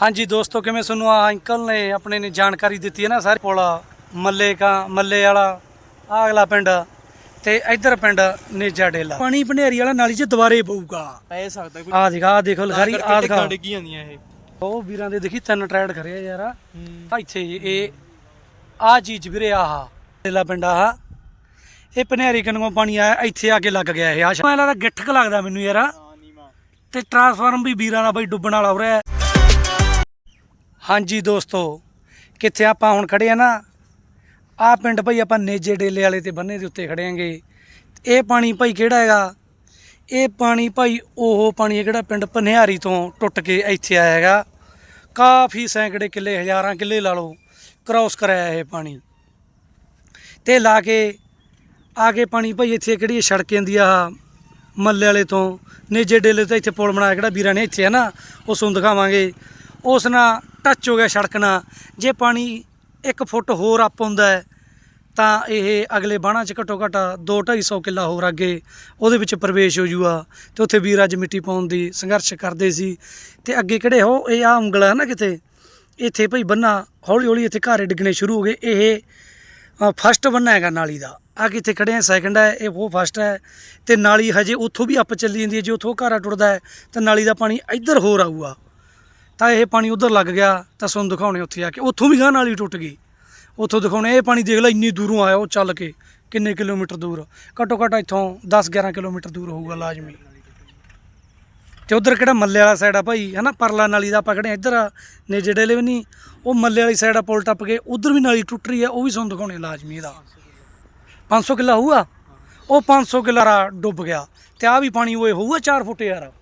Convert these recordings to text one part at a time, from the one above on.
ਹਾਂਜੀ ਦੋਸਤੋ ਕਿਵੇਂ ਤੁਹਾਨੂੰ ਆ ਅੰਕਲ ਨੇ ਆਪਣੇ ਨੇ ਜਾਣਕਾਰੀ ਦਿੱਤੀ ਹੈ ਨਾ ਸਾਰੇ ਕੋਲ। ਮੱਲੇ ਕਾ ਮੱਲੇ ਵਾਲਾ ਆਹ ਅਗਲਾ ਪਿੰਡ ਤੇ ਇੱਧਰ ਪਿੰਡ ਨੇਜਾ ਡੇਲਾ। ਪਾਣੀ ਭੰਡੇਰੀ ਵਾਲਾ ਨਾਲੀ 'ਚ ਦੁਬਾਰੇ ਪਊਗਾ। ਪੈ ਸਕਦਾ ਕੋਈ। ਆ ਦੇਖ ਆ ਦੇਖੋ ਲਖਾਰੀ ਆ ਦਿਖਾ। ਡਿੱਗੀ ਜਾਂਦੀਆਂ ਇਹ। ਉਹ ਵੀਰਾਂ ਦੇ ਦੇਖੀ ਤਿੰਨ ਟਰੈਡ ਕਰਿਆ ਯਾਰ। ਆ ਇੱਥੇ ਇਹ ਆ ਚੀਜ਼ ਵੀਰੇ ਆਹ। ਡੇਲਾ ਪਿੰਡ ਆਹ। ਇਹ ਭੰਡੇਰੀ ਕਨੋਂ ਪਾਣੀ ਆਇਆ ਇੱਥੇ ਆ ਕੇ ਲੱਗ ਗਿਆ ਇਹ ਆ ਮੈਨੂੰ ਲੱਗਦਾ ਗਿੱਠਕ ਲੱਗਦਾ ਮੈਨੂੰ ਯਾਰ। ਤੇ ਟਰਾਂਸਫਾਰਮ ਵੀ ਵੀਰਾਂ ਦਾ ਬਈ ਡੁੱਬਣ ਵਾਲਾ ਹੋ ਰਿਹਾ ਹੈ ਹਾਂਜੀ ਦੋਸਤੋ, ਕਿੱਥੇ ਆਪਾਂ ਹੁਣ ਖੜੇ ਆ ਨਾ ਆ ਪਿੰਡ ਭਾਈ ਆਪਾਂ ਨੇਜੇ ਡੇਲੇ ਵਾਲੇ ਤੇ ਬੰਨੇ ਦੇ ਉੱਤੇ ਖੜੇ ਆਂਗੇ। ਇਹ ਪਾਣੀ ਭਾਈ ਕਿਹੜਾ ਹੈਗਾ? ਇਹ ਪਾਣੀ ਭਾਈ ਉਹ ਪਾਣੀ ਹੈ ਕਿਹੜਾ ਪਿੰਡ ਪਨਿਆਰੀ ਤੋਂ ਟੁੱਟ ਕੇ ਇੱਥੇ ਆਇਆ ਹੈਗਾ। ਕਾਫੀ ਸੈਂਕੜੇ ਕਿੱਲੇ, ਹਜ਼ਾਰਾਂ ਕਿੱਲੇ ਲਾ ਲਓ ਕ੍ਰਾਸ ਕਰਾਇਆ ਇਹ ਪਾਣੀ। ਤੇ ਲਾ ਕੇ ਆ ਕੇ ਪਾਣੀ ਭਾਈ ਇੱਥੇ ਕਿਹੜੀ ਸੜਕ ਜਾਂਦੀ ਆ ਮੱਲੇ ਵਾਲੇ ਤੋਂ। ਨੇਜੇ ਡੇਲੇ ਤੋਂ ਇੱਥੇ ਪੁਲ ਬਣਾਇਆ ਕਿਹੜਾ ਵੀਰਾਂ ਨੇ ਇੱਥੇ ਹੈ ਨਾ ਉਸ ਨੂੰ ਦਿਖਾਵਾਂਗੇ। ਉਸ ਨਾਲ ਟੱਚ ਹੋ ਗਿਆ ਸੜਕ ਨਾਲ। ਜੇ ਪਾਣੀ 1 ਫੁੱਟ ਹੋਰ ਅਪ ਹੁੰਦਾ ਤਾਂ ਇਹ ਅਗਲੇ ਬਾਣਾ ਚ ਘੱਟੋ ਘੱਟ 2-250 ਕਿੱਲਾ ਹੋਰ ਅੱਗੇ ਉਹਦੇ ਵਿੱਚ ਪ੍ਰਵੇਸ਼ ਹੋ ਜੂਗਾ। ਤੇ ਉੱਥੇ ਵੀਰ ਅੱਜ ਮਿੱਟੀ ਪਾਉਣ ਦੀ ਸੰਘਰਸ਼ ਕਰਦੇ ਸੀ। ਤੇ ਅੱਗੇ ਕਿਹੜੇ ਹੋ, ਇਹ ਆ ਉਂਗਲਾ ਹੈ ਨਾ ਕਿਤੇ, ਇੱਥੇ ਭਈ ਬੰਨਾ ਹੌਲੀ ਹੌਲੀ ਇੱਥੇ ਘਾਰੇ ਡਿੱਗਣੇ ਸ਼ੁਰੂ ਹੋ ਗਏ। ਇਹ ਫਸਟ ਬੰਨਾ ਹੈਗਾ ਨਾਲੀ ਦਾ। ਆ ਕਿੱਥੇ ਖੜੇ ਆ ਸੈਕੰਡ ਹੈ, ਇਹ ਉਹ ਫਸਟ ਹੈ। ਤੇ ਨਾਲੀ ਹਜੇ ਉੱਥੋਂ ਵੀ ਅੱਪ ਚੱਲੀ ਜਾਂਦੀ ਹੈ। ਜੇ ਉੱਥੋਂ ਘਾਰਾ ਟੁੱਟਦਾ ਹੈ, ਤਾਂ ਨਾਲੀ ਦਾ ਪਾਣੀ ਇੱਧਰ ਹੋਰ ਆਊਗਾ। ਤਾਂ ਇਹ ਪਾਣੀ ਉਧਰ ਲੱਗ ਗਿਆ, ਤਾਂ ਤੁਹਾਨੂੰ ਦਿਖਾਉਣੇ ਉੱਥੇ ਆ ਕੇ। ਉੱਥੋਂ ਵੀ ਗਾਂ ਨਾਲੀ ਟੁੱਟ ਗਈ। ਉੱਥੋਂ ਦਿਖਾਉਣੇ, ਇਹ ਪਾਣੀ ਦੇਖ ਲੈ, ਇੰਨੀ ਦੂਰੋਂ ਆਇਆ ਉਹ ਚੱਲ ਕੇ, ਕਿੰਨੇ ਕਿਲੋਮੀਟਰ ਦੂਰ। ਘੱਟੋ ਘੱਟ ਇੱਥੋਂ 10 11 ਕਿਲੋਮੀਟਰ ਦੂਰ ਹੋਊਗਾ ਲਾਜ਼ਮੀ। ਤੇ ਉਧਰ ਕਿਹੜਾ ਮੱਲੇ ਵਾਲਾ ਸਾਈਡ ਆ ਭਾਈ, ਹਨਾ? ਪਰਲਾ ਨਾਲੀ ਦਾ ਆਪਾਂ ਖੜੇ ਇੱਧਰ ਆ ਜਿਹੜੇ ਲਈ ਵੀ ਨਹੀਂ। ਉਹ ਮੱਲੇ ਵਾਲੀ ਸਾਈਡ ਆ, ਪੁਲ ਟੱਪ ਕੇ, ਉਧਰ ਵੀ ਨਾਲੀ ਟੁੱਟ ਰਹੀ ਆ, ਉਹ ਵੀ ਤੁਹਾਨੂੰ ਦਿਖਾਉਣੇ ਲਾਜ਼ਮੀ ਇਹਦਾ। 500 ਕਿੱਲਾ ਹੋਊਗਾ? ਉਹ 500 ਕਿੱਲਾ ਰਾ ਡੁੱਬ ਗਿਆ। ਤੇ ਆ ਵੀ ਪਾਣੀ ਉਹ ਹੋਊਗਾ 4 ਫੁੱਟ ਯਾਰ।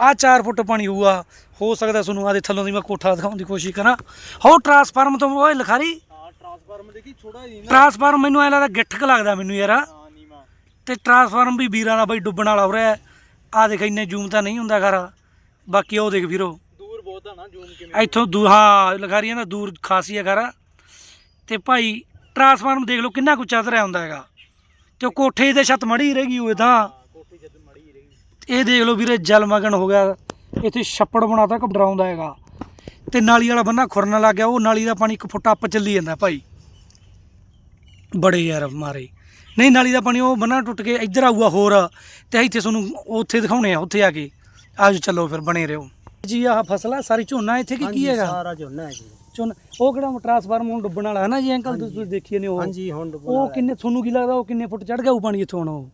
ਆ 4 ਫੁੱਟ ਪਾਣੀ ਹੋਊਗਾ। ਹੋ ਸਕਦਾ ਤੁਹਾਨੂੰ ਆਦੇ ਥੱਲੋਂ ਦੀ ਮੈਂ ਕੋਠਾ ਦਿਖਾਉਣ ਦੀ ਕੋਸ਼ਿਸ਼ ਕਰਾਂ। ਹੋ ਟਰਾਂਸਫਾਰਮ ਤੋਂ ਓਏ ਲਖਾਰੀ। ਹਾਂ ਦੇਖੀ ਛੋੜਾ ਜੀ ਨਾ। ਟਰਾਂਸਫਾਰਮ ਮੈਨੂੰ ਐ ਲੱਗਦਾ ਗਿੱਠਕ ਲੱਗਦਾ ਮੈਨੂੰ ਯਾਰ। ਹਾਂ ਨੀਵਾ। ਤੇ ਟਰਾਂਸਫਾਰਮ ਵੀ ਵੀਰਾਂ ਦਾ ਬਈ ਡੁੱਬਣ ਵਾਲਾ ਹੋ ਰਿਹਾ। ਆ ਦੇਖ ਇੰਨੇ ਜ਼ੂਮ ਤਾਂ ਨਹੀਂ ਹੁੰਦਾ ਘਰ। ਬਾਕੀ ਉਹ ਦੇਖ ਵੀਰੋ। ਦੂਰ ਬਹੁਤ ਆ ਨਾ ਜ਼ੂਮ ਕਿਵੇਂ ਇੱਥੋਂ ਦੂ ਹਾਂ ਲਖਾਰੀਆਂ ਦਾ ਦੂਰ ਖਾਸੀ ਹੈ ਘਰ। ਤੇ ਭਾਈ ਟਰਾਂਸਫਾਰਮ ਦੇਖ ਲਓ ਕਿੰਨਾ ਕੁ ਚੱਲ ਰਿਹਾ ਹੁੰਦਾ ਹੈਗਾ। ਤੇ ਕੋਠੇ ਤੇ ਛੱਤ ਮੜੀ ਰਹੇਗੀ ਉਹ ਤਾਂ। ਕੋਠੀ ਰਹੀ ਇਹ ਦੇਖ ਲਓ ਵੀਰੇ ਜਲਮਗਨ ਹੋ ਗਿਆ। ਇੱਥੇ ਛੱਪੜ ਬਣਾਤਾ ਕਿ ਡਰਾਉਂਦਾ ਹੈਗਾ। ਤੇ ਨਾਲੀ ਵਾਲਾ ਬੰਨਾ ਖੁਰਨ ਲੱਗ ਗਿਆ ਉਹ ਨਾਲੀ ਦਾ ਪਾਣੀ ਇੱਕ ਫੁੱਟ ਅੱਪ ਚੱਲੀ ਜਾਂਦਾ ਭਾਈ। ਬੜੇ ਯਾਰ ਮਾਰੇ। ਨਹੀਂ ਨਾਲੀ ਦਾ ਪਾਣੀ ਉਹ ਬੰਨਾ ਟੁੱਟ ਕੇ ਇੱਧਰ ਆਊਗਾ ਹੋਰ ਤੇ ਇੱਥੇ ਤੁਹਾਨੂੰ ਉੱਥੇ ਦਿਖਾਉਣੇ ਆ ਉੱਥੇ ਆ ਕੇ। ਆਜੋ ਚੱਲੋ ਫਿਰ ਬਣੇ ਰਹੋ। ਜੀ ਆਹ ਫਸਲ ਆ ਸਾਰੀ ਝੋਨਾ ਇੱਥੇ ਕੀ ਕੀ ਹੈਗਾ? ਸਾਰਾ ਝੋਨਾ ਹੈ ਜੀ। ਝੋਨਾ ਉਹ ਕਿਹੜਾ ਟਰਾਂਸਫਾਰਮ ਹੁਣ ਡੁੱਬਣ ਵਾਲਾ ਹੈ ਨਾ ਜੀ ਅੰਕਲ ਤੁਸੀਂ ਦੇਖੀਏ ਨੇ ਉਹ। ਹਾਂਜੀ ਹੁਣ ਉਹ। ਕਿੰਨੇ ਤੁਹਾਨੂੰ ਕੀ ਲੱਗਦਾ ਉਹ ਕਿੰਨੇ ਫੁੱਟ ਚੜ ਗਿਆ ਉਹ ਪਾਣੀ ਇੱਥੋਂ ਹੁਣ ਉਹ?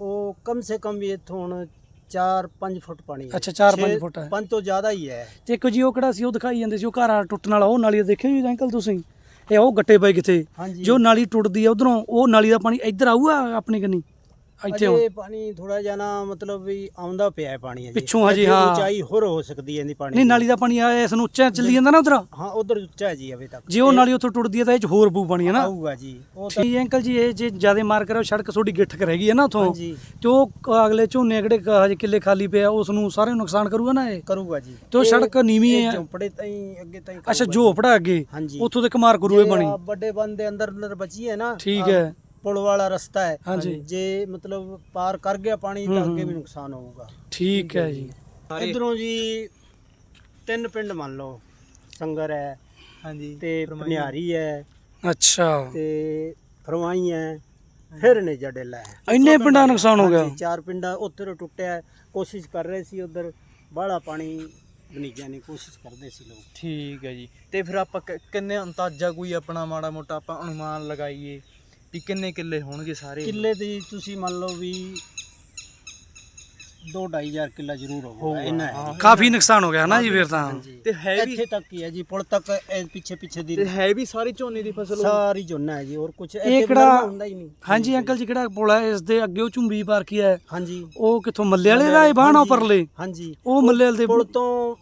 ਉਹ ਕਮ ਸੇ ਕਮ ਵੀ ਇੱਥੋਂ ਹੁਣ 4-5 ਫੁੱਟ ਪਾਣੀ ਅੱਛਾ, ਚਾਰ ਪੰਜ ਛੇ- ਫੁੱਟ ਹੈ। ਪੰਜ ਤੋਂ ਜ਼ਿਆਦਾ ਹੀ ਹੈ। ਤੇ ਇੱਕ ਜੀ ਉਹ ਕਿਹੜਾ ਸੀ ਉਹ ਦਿਖਾਈ ਜਾਂਦੇ ਸੀ ਉਹ ਘਰ ਆ ਟੁੱਟਣ ਵਾਲਾ ਉਹ ਨਾਲੀ ਦਾ ਦੇਖਿਓ ਜੀ ਅੰਕਲ ਤੁਸੀਂ? ਇਹ ਉਹ ਗੱਟੇ ਪਏ ਹਾਂਜੀ। ਜੋ ਨਾਲੀ ਟੁੱਟਦੀ ਆ ਉਧਰੋਂ ਉਹ ਨਾਲੀ ਦਾ ਪਾਣੀ ਇੱਧਰ ਆਊਗਾ ਆਪਣੀ ਕੰਨੀ? ਇੱਥੇ ਹੁਣ। ਅਜੇ ਪਾਣੀ ਥੋੜਾ ਜਿਹਾ ਨਾ ਮਤਲਬ ਵੀ ਆਉਂਦਾ ਪਿਆ ਹੈ ਪਾਣੀ ਅਜੇ। ਪਿੱਛੋਂ ਹਜੇ, ਹਾਂ। ਉਚਾਈ ਹੋਰ ਹੋ ਸਕਦੀ ਹੈ ਇਹਦੀ ਪਾਣੀ ਨਹੀਂ। ਨਾਲੀ ਦਾ ਪਾਣੀ ਆ ਇਸ ਨੂੰ ਉੱਚਾ ਚੱਲੀ ਜਾਂਦਾ ਨਾ ਉਧਰ। ਹਾਂ ਉਧਰ ਉੱਚਾ ਹੈ ਜੀ ਅਭੀ ਤੱਕ। ਜੇ ਉਹ ਨਾਲੀ ਉੱਥੋਂ ਟੁੱਟਦੀ ਆ ਤਾਂ ਇਹ ਚ ਹੋਰ ਬੂ ਪਾਣੀ ਹੈ ਨਾ। ਆਊਗਾ ਜੀ ਉਹ ਤਾਂ ਠੀਕ ਅੰਕਲ ਜੀ ਇਹ ਜੇ ਜ਼ਿਆਦਾ ਮਾਰ ਕਰਿਓ ਸੜਕ ਤੁਹਾਡੀ ਗਿੱਠਕ ਰਹਿ ਗਈ ਹੈ ਨਾ ਉਥੋਂ। ਹਾਂਜੀ। ਤੇ ਉਹ ਕ- ਅਗਲੇ ਝੋਨੇ ਜਿਹੜੇ ਕ- ਹਜੇ ਕਿੱਲੇ ਖਾਲੀ ਪਿਆ ਉਸ ਨੂੰ ਸਾਰੇ ਨੂੰ ਨੁਕਸਾਨ ਕਰੂਗਾ ਨਾ ਇਹ? ਕਰੂਗਾ ਜੀ। ਤੇ ਉਹ ਇਹ- ਸੜਕ ਨੀਵੀਂ ਇਹ ਹੈ। ਝੁੰਪੜੇ ਤਾਈਂ ਅੱਗੇ ਤਾਈਂ ਅੱਛਾ ਕਰੂਗਾ ਝੋਪੜਾ ਅੱਗੇ। ਹਾਂਜੀ। ਉੱਥੋਂ ਤੱਕ ਮਾਰ ਕਰੂ ਇਹ ਜੇ ਪਾਣੀ ਆਹ ਵੱਡੇ ਬੰਦ ਦੇ ਅੰਦਰ ਅੰਦਰ ਬਚੀ ਹੈ ਨਾ ਠੀਕ ਆਹ ਹੈ। ਪੁਲ ਵਾਲਾ ਰਸਤਾ ਹੈ। ਹਾਂਜੀ। ਜੇ ਮਤਲਬ ਪਾਰ ਕਰ ਗਿਆ ਪਾਣੀ ਤਾਂ ਅੱਗੇ ਵੀ। ਨੁਕਸਾਨ ਹੋਊਗਾ। ਠੀਕ ਹੈ ਜੀ। ਇਧਰੋਂ ਜੀ ਤਿੰਨ ਪਿੰਡ ਮੰਨ ਲਓ ਸੰਗਰ ਹੈ ਹਾਂਜੀ ਤੇ ਭਨਿਆਰੀ ਹੈ ਅੱਛਾ। ਤੇ ਫਰਵਾਈ ਹੈ ਫਿਰ ਨੇ ਜੜੇਲਾ ਹੈ। ਇੰਨੇ ਪਿੰਡਾਂ ਦਾ ਨੁਕਸਾਨ ਹੋ ਗਿਆ। ਹਾਂਜੀ, ਚਾਰ ਪਿੰਡਾਂ ਉੱਧਰ ਟੁੱਟਿਆ ਹੈ। ਕੋਸ਼ਿਸ਼ ਕਰ ਰਹੇ ਸੀ ਉਧਰ ਬਾਹਲਾ ਪਾਣੀ ਬਨੀਜਿਆ ਨੇ ਕੋਸ਼ਿਸ਼ ਕਰਦੇ ਸੀ ਲੋਕ। ਠੀਕ ਹੈ ਜੀ। ਤੇ ਫਿਰ ਆਪਾਂ ਕ- ਕਿੰਨੇ ਅੰਦਾਜ਼ਾ ਕੋਈ ਆਪਣਾ ਮਾੜਾ ਮੋਟਾ ਆਪਾਂ ਅਨੁਮਾਨ ਲਗਾਈਏ? ਵੀ ਕਿੰਨੇ ਕਿੱਲੇ ਹੋਣਗੇ ਸਾਰੇ? ਕਿੱਲੇ ਦੀ ਤੁਸੀਂ ਮੰਨ ਲਓ ਵੀ 2-2500 ਕਿੱਲਾ ਜ਼ਰੂਰ ਹੋਊਗਾ ਇਹਨਾਂ ਹੈ। ਕਾਫੀ ਨੁਕਸਾਨ ਹੋ ਗਿਆ ਨਾ ਜੀ ਫਿਰ ਤਾਂ। ਤੇ ਹੈ ਵੀ ਇੱਥੇ ਤੱਕ ਹੀ ਹੈ ਜੀ ਪੁਲ ਤੱਕ ਪਿੱਛੇ ਪਿੱਛੇ ਦੀ ਤੇ ਹੈ ਵੀ ਸਾਰੀ ਝੋਨੇ ਦੀ ਫਸਲ? ਸਾਰੀ ਝੋਨਾ ਹੈ ਜੀ ਹੋਰ ਕੁਝ ਇਹ ਕਿਹੜਾ ਹੁੰਦਾ ਹੀ ਨਹੀਂ। ਹਾਂਜੀ ਅੰਕਲ ਜੀ ਕਿਹੜਾ ਪੁਲ ਹੈ? ਇਸ ਦੇ ਅੱਗੇ ਉਹ ਝੁੰਬੀ ਪਾਰਕੀ ਹੈ ਹਾਂਜੀ। ਉਹ ਕਿੱਥੋਂ ਮੱਲੇ ਵਾਲੇ ਦਾ ਇਹ ਬਾਹਣਾ ਪਰਲੇ? ਹਾਂਜੀ। ਉਹ ਮੱਲੇ ਵਾਲੇ ਦੇ ਪੁਲ ਤੋਂ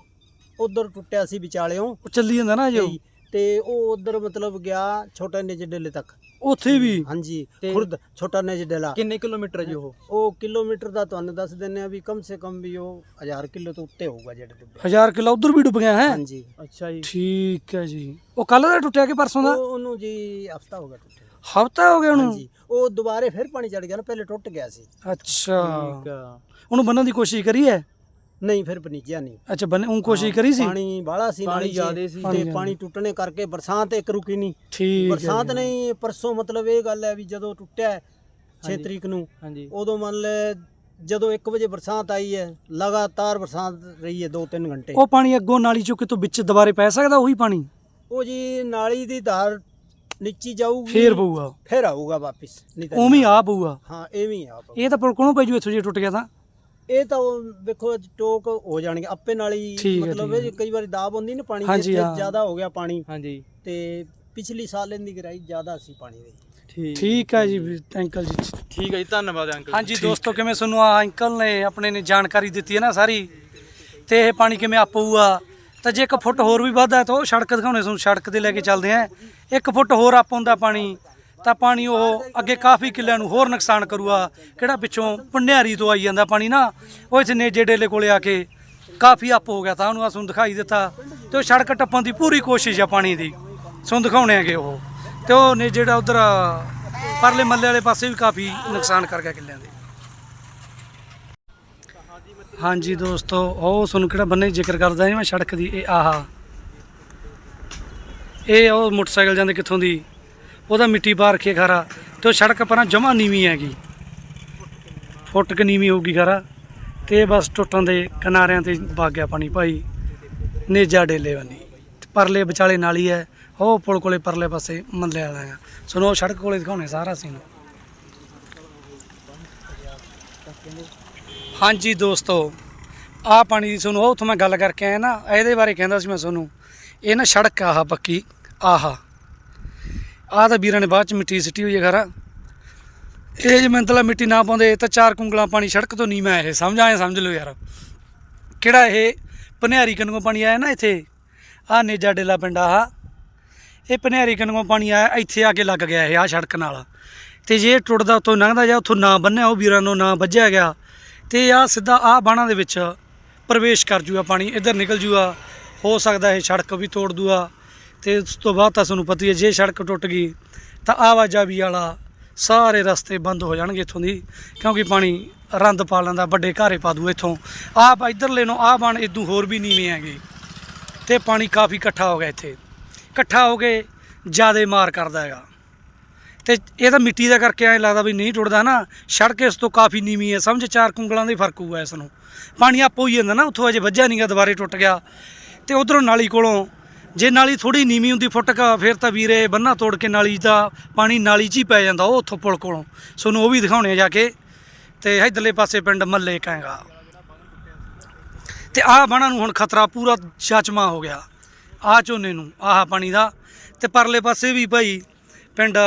ਉਧਰ ਟੁੱਟਿਆ ਸੀ ਵਿਚਾਲਿਓਂ। ਉਹ ਚੱਲੀ ਜਾਂਦਾ ਨਾ ਜੋ ਤੇ ਉਹ ਉਧਰ ਮਤਲਬ ਗਿਆ ਛੋਟਾ ਨਿਜਡੇਲੇ ਤੱਕ। ਉੱਥੇ ਵੀ? ਹਾਂਜੀ ਤੇ- ਖੁਰਦ ਛੋਟਾ ਨਿਜਡੇਲਾ ਕਿੰਨੇ ਕਿਲੋਮੀਟਰ ਜੀ ਉਹ? ਉਹ ਕਿਲੋਮੀਟਰ ਦਾ ਤੁਹਾਨੂੰ ਦੱਸ ਦਿੰਨੇ ਆ ਵੀ ਕਮ ਸੇ ਕਮ ਵੀ ਉਹ 1000 ਕਿਲੋ ਤੋਂ ਉੱਤੇ ਹੋਊਗਾ ਜਿਹੜੇ ਡੁੱਬੇ। ਹਜ਼ਾਰ ਕਿਲੋ ਉਧਰ ਵੀ ਡੁੱਬ ਗਿਆ ਹੈ? ਹਾਂਜੀ। ਅੱਛਾ ਜੀ। ਠੀਕ ਹੈ ਜੀ। ਉਹ ਕੱਲ ਦਾ ਟੁੱਟਿਆ ਕਿ ਪਰਸੋਂ ਦਾ? ਉਹ ਉਹਨੂੰ ਜੀ ਹਫਤਾ ਹੋ ਗਿਆ ਟੁੱਟੇ ਨੂੰ। ਹਫਤਾ ਹੋ ਗਿਆ ਉਹਨੂੰ? ਹਾਂਜੀ। ਉਹ ਦੁਬਾਰੇ ਫਿਰ ਪਾਣੀ ਚੜ ਗਿਆ ਨਾ ਪਹਿਲੇ ਟੁੱਟ ਗਿਆ ਸੀ। ਅੱਛਾ। ਠੀਕ ਆ। ਉਹਨੂੰ ਬੰਨਣ ਦੀ ਕੋਸ਼ਿਸ਼ ਕਰੀ ਹੈ? ਨਹੀਂ ਫਿਰ ਬਨੀਜਿਆ ਨਹੀਂ ਅੱਛਾ ਬੰਨੇ ਉਹ ਕੋਸ਼ਿਸ਼ ਕਰੀ ਸੀ ਪਾਣੀ ਬਾਹਲਾ ਸੀ ਪਾਣੀ ਨਾਲੀ ਜ਼ਿਆਦੇ ਸੀ। ਤੇ। ਪਾਣੀ ਟੁੱਟਣੇ ਕਰਕੇ ਬਰਸਾਤ ਇੱਕ ਰੁਕੀ ਨਹੀਂ ਠੀਕ ਹੈ ਬਰਸਾਤ। ਨਹੀਂ ਪਰਸੋਂ ਮਤਲਬ ਇਹ ਗੱਲ ਹੈ ਵੀ ਜਦੋਂ ਟੁੱਟਿਆ 6 ਹਾਂਜੀ। ਤਰੀਕ ਨੂੰ ਹਾਂਜੀ ਉਦੋਂ ਮੰਨ ਲੈ ਜਦੋਂ 1 ਵਜੇ ਬਰਸਾਤ ਆਈ ਹੈ ਲਗਾਤਾਰ ਬਰਸਾਤ ਰਹੀ ਹੈ 2-3 ਘੰਟੇ ਉਹ ਪਾਣੀ ਅੱਗੋਂ ਨਾਲੀ ਚੋਂ ਕਿਤੋਂ ਵਿੱਚ ਦੁਬਾਰੇ ਪੈ ਸਕਦਾ ਉਹੀ ਪਾਣੀ ਉਹ ਜੀ ਨਾਲੀ ਦੀ ਧਾਰ ਨੀਚੀ ਜਾਊਗੀ ਫੇਰ ਪਊਗਾ ਫੇਰ ਆਊਗਾ ਵਾਪਿਸ ਨਹੀਂ ਤਾਂ ਉਵੇਂ ਆ ਪਊਗਾ ਹਾਂ ਐਵੇਂ ਆ। ਇਹ ਤਾਂ ਪੁਲ ਕੋਲੋਂ ਪੈ ਜੂ ਇੱਥੋਂ ਜੇ ਟੁੱਟ ਗਿਆ ਤਾਂ ਇਹ ਤਾਂ ਉਹ ਵੇਖੋ ਅੱਜ ਟੋਕ ਹੋ ਜਾਣਗੇ। ਆਪੇ ਨਾਲੀ ਠੀਕ ਹੈ, ਮਤਲਬ ਠੀਕ ਇਹ ਕਈ ਵਾਰੀ ਦਾਬ ਹੁੰਦੀ ਨਾ ਪਾਣੀ ਦੀ ਹਾਂਜੀ, ਹਾਂ। ਜ਼ਿਆਦਾ ਹੋ ਗਿਆ ਪਾਣੀ। ਹਾਂਜੀ। ਤੇ ਪਿਛਲੀ ਸਾਲ ਇਹਦੀ ਗਰਾਈ ਜ਼ਿਆਦਾ ਸੀ ਪਾਣੀ ਦੀ। ਠੀਕ। ਠੀਕ ਹੈ ਜੀ ਵੀ ਅੰਕਲ ਜੀ। ਠੀਕ ਹੈ ਜੀ ਧੰਨਵਾਦ ਅੰਕਲ ਹਾਂਜੀ ਦੋਸਤੋ ਕਿਵੇਂ ਤੁਹਾਨੂੰ ਆ ਅੰਕਲ ਨੇ ਆਪਣੇ ਨੇ ਜਾਣਕਾਰੀ ਦਿੱਤੀ ਹੈ ਨਾ ਸਾਰੀ? ਤੇ ਇਹ ਪਾਣੀ ਕਿਵੇਂ ਆਪਊਗਾ ਤਾਂ ਜੇ ਇੱਕ ਫੁੱਟ ਹੋਰ ਵੀ ਵੱਧਦਾ ਤਾਂ ਉਹ ਸੜਕ ਦਿਖਾਉਣੇ ਤੁਹਾਨੂੰ ਸੜਕ ਤੇ ਲੈ ਕੇ ਚੱਲਦੇ ਆ ਇੱਕ ਫੁੱਟ ਹੋਰ ਆਪ ਹੁੰਦਾ ਪਾਣੀ। ਤਾਂ ਪਾਣੀ ਉਹ ਅੱਗੇ ਕਾਫੀ ਕਿੱਲਿਆਂ ਨੂੰ ਹੋਰ ਨੁਕਸਾਨ ਕਰੂਗਾ। ਕਿਹੜਾ ਪਿੱਛੋਂ ਪੰਡਿਆਰੀ ਤੋਂ ਆਈ ਜਾਂਦਾ ਪਾਣੀ ਨਾ, ਉਹ ਇੱਥੇ ਨੇਜੇ ਡੇਲੇ ਕੋਲੇ ਆ ਕੇ ਕਾਫੀ ਅੱਪ ਹੋ ਗਿਆ ਤਾਂ ਉਹਨੂੰ ਆ ਦਿਖਾਈ ਦਿੱਤਾ ਤੇ ਉਹ ਸੜਕ ਟੱਪਣ ਦੀ ਪੂਰੀ ਕੋਸ਼ਿਸ਼ ਆ ਪਾਣੀ ਦੀ ਤੁਹਾਨੂੰ ਦਿਖਾਉਣੇ ਹੈਗੇ ਉਹ। ਤੇ ਉਹ ਨੇ ਜਿਹੜਾ ਉਧਰ ਪਰਲੇ ਮੱਲੇ ਵਾਲੇ ਪਾਸੇ ਵੀ ਕਾਫੀ ਨੁਕਸਾਨ ਕਰ ਗਿਆ ਕਿੱਲਿਆਂ ਦੇ। ਹਾਂਜੀ ਦੋਸਤੋ, ਉਹ ਤੁਹਾਨੂੰ ਕਿਹੜਾ ਬੰਨੇ ਜ਼ਿਕਰ ਕਰਦਾ ਜੀ ਮੈਂ ਸੜਕ ਦੀ, ਇਹ ਆਹਾ। ਇਹ ਉਹ ਮੋਟਰਸਾਈਕਲ ਜਾਂਦੇ ਕਿੱਥੋਂ ਦੀ? ਉਹਦਾ ਮਿੱਟੀ ਪਾ ਰੱਖੀ ਹੈ ਖਾਰਾ ਤੇ ਉਹ ਸੜਕ ਪਰਾਂ ਜਮਾ ਨੀਵੀਂ ਹੈਗੀ। ਫੁੱਟ ਕੁ ਨੀਵੀਂ ਹੋਊਗੀ ਖਾਰਾ ਤੇ ਇਹ ਬਸ ਟੁੱਟਣ ਦੇ ਕਿਨਾਰਿਆਂ ਤੇ ਵਗ ਗਿਆ ਪਾਣੀ ਭਾਈ, ਨੇਜਾ ਡੇਲੇ ਵੰਨੀ ਪਰਲੇ ਵਿਚਾਲੇ ਨਾਲੀ ਹੈ, ਉਹ ਪੁਲ ਕੋਲੇ ਪਰਲੇ ਪਾਸੇ ਮੰਦਲੇ ਵਾਲਾ ਹੈ ਸੁਣੋ, ਸੜਕ ਕੋਲੇ ਦਿਖਾਉਣੇ ਸਾਰਾ ਸੀਨ ਹਾਂਜੀ ਦੋਸਤੋ, ਆਹ ਪਾਣੀ ਦੀ ਤੁਹਾਨੂੰ ਉਹ ਉੱਥੋਂ ਮੈਂ ਗੱਲ ਕਰਕੇ ਆਇਆ ਨਾ, ਇਹਦੇ ਬਾਰੇ ਕਹਿੰਦਾ ਸੀ ਮੈਂ ਤੁਹਾਨੂੰ। ਇਹ ਨਾ ਸੜਕ ਆ ਆਹ ਪੱਕੀ, ਆਹਾ। ਆਹ ਤਾਂ ਵੀਰਾਂ ਨੇ ਬਾਅਦ ਚ ਮਿੱਟੀ ਸਿੱਟੀ ਹੋਈ ਹੈ ਖਰਾ। ਇਹ ਜੇ ਮੰਤਲਾ ਮਿੱਟੀ ਨਾ ਪਾਉਂਦੇ ਤਾਂ ਚਾਰ ਕੁੰਗਲਾਂ ਪਾਣੀ ਸੜਕ ਤੋਂ ਨਹੀਂ ਮੈਂ ਇਹ। ਸਮਝ ਆਏ, ਸਮਝ ਲਓ ਯਾਰ। ਕਿਹੜਾ ਇਹ ਪਨਿਆਰੀ ਕਨਗੋਂ ਪਾਣੀ ਆਇਆ ਨਾ ਇੱਥੇ? ਆਹ ਨੇਜਾ ਡੇਲਾ ਪਿੰਡ ਆਹ। ਇਹ ਪਨਿਆਰੀ ਕਨਗੋਂ ਪਾਣੀ ਆਇਆ, ਇੱਥੇ ਆ ਕੇ ਲੱਗ ਗਿਆ ਇਹ, ਆਹ ਸੜਕ ਨਾਲ। ਤੇ ਜੇ ਟੁੱਟਦਾ ਉੱਥੋਂ ਲੰਘਦਾ ਜਾਂ ਉੱਥੋਂ ਨਾ ਬੰਨਿਆ, ਉਹ ਵੀਰਾਂ ਨੂੰ ਨਾ ਵੱਜਿਆ ਗਿਆ। ਤੇ ਆ ਸਿੱਧਾ ਆ ਬਾਣਾ ਦੇ ਵਿੱਚ ਪ੍ਰਵੇਸ਼ ਕਰ ਜੂਗਾ ਪਾਣੀ, ਇੱਧਰ ਨਿਕਲ ਜੂਗਾ ਹੋ ਸਕਦਾ ਇਹ ਸੜਕ ਵੀ ਤੋੜ ਦੂਗਾ ਤੇ ਉਸ ਤੋਂ ਬਾਅਦ ਤਾਂ ਤੁਹਾਨੂੰ ਪਤਾ ਹੀ ਹੈ, ਜੇ ਸੜਕ ਟੁੱਟ ਗਈ, ਤਾਂ ਆਵਾਜਾਈ ਵਾਲਾ ਸਾਰੇ ਰਸਤੇ ਬੰਦ ਹੋ ਜਾਣਗੇ ਇੱਥੋਂ ਦੀ, ਕਿਉਂਕਿ ਪਾਣੀ ਰੰਦ ਪਾ ਲੈਂਦਾ ਵੱਡੇ ਘਾਰੇ ਪਾ ਦੂ ਇੱਥੋਂ। ਆਪ ਇੱਧਰਲੇ ਨੂੰ, ਆਹ ਬਣ ਇਦੋਂ ਹੋਰ ਵੀ ਨੀਵੇਂ ਹੈਗੇ। ਤੇ ਪਾਣੀ ਕਾਫੀ ਇਕੱਠਾ ਹੋ ਗਿਆ ਇੱਥੇ। ਇਕੱਠਾ ਹੋ ਕੇ ਜਿਆਦੇ ਮਾਰ ਕਰਦਾ ਹੈਗਾ। ਤੇ ਇਹ ਤਾਂ ਮਿੱਟੀ ਦਾ ਕਰਕੇ ਐਂ ਲੱਗਦਾ ਵੀ ਨਹੀਂ ਟੁੱਟਦਾ ਨਾ। ਸੜਕ ਇਸ ਤੋਂ ਕਾਫੀ ਨੀਵੀਂ ਹੈ। ਸਮਝ, ਚਾਰ ਕੁੰਗਲਾਂ ਦਾ ਹੀ ਫ਼ਰਕ ਹੋਊਗਾ ਇਸ ਨੂੰ। ਪਾਣੀ ਆਪੋ ਹੀ ਜਾਂਦਾ ਨਾ, ਉੱਥੋਂ ਅਜੇ ਵੱਜਿਆ ਨਹੀਂਗਾ ਦੁਬਾਰੇ ਟੁੱਟ ਗਿਆ। ਤੇ ਉਧਰੋਂ ਨਾਲੀ ਕੋਲੋਂ ਜੇ ਨਾਲੀ ਥੋੜੀ ਨੀਵੀਂ ਹੁੰਦੀ ਫੁੱਟ ਕਾ ਫਿਰ ਤਾਂ ਵੀਰੇ ਬੰਨਾ ਤੋੜ ਕੇ ਨਾਲੀ ਦਾ ਪਾਣੀ ਨਾਲੀ 'ਚ ਹੀ ਪੈ ਜਾਂਦਾ ਉਹ ਉੱਥੋਂ ਪੁਲ ਕੋਲੋਂ। ਤੁਹਾਨੂੰ ਉਹ ਵੀ ਦਿਖਾਉਣੇ ਆ ਜਾ ਕੇ। ਤੇ ਇਧਰਲੇ ਪਾਸੇ ਪਿੰਡ ਮੱਲੇ ਕਹੇਗਾ ਤੇ ਆਹ ਬਾਣਾ ਨੂੰ ਹੁਣ ਖਤਰਾ ਪੂਰਾ ਚਾਚਮਾ ਹੋ ਗਿਆ। ਆਹ ਝੋਨੇ ਨੂੰ, ਆਹ ਪਾਣੀ ਦਾ। ਤੇ ਪਰਲੇ ਪਾਸੇ ਵੀ ਭਾਈ ਪਿੰਡ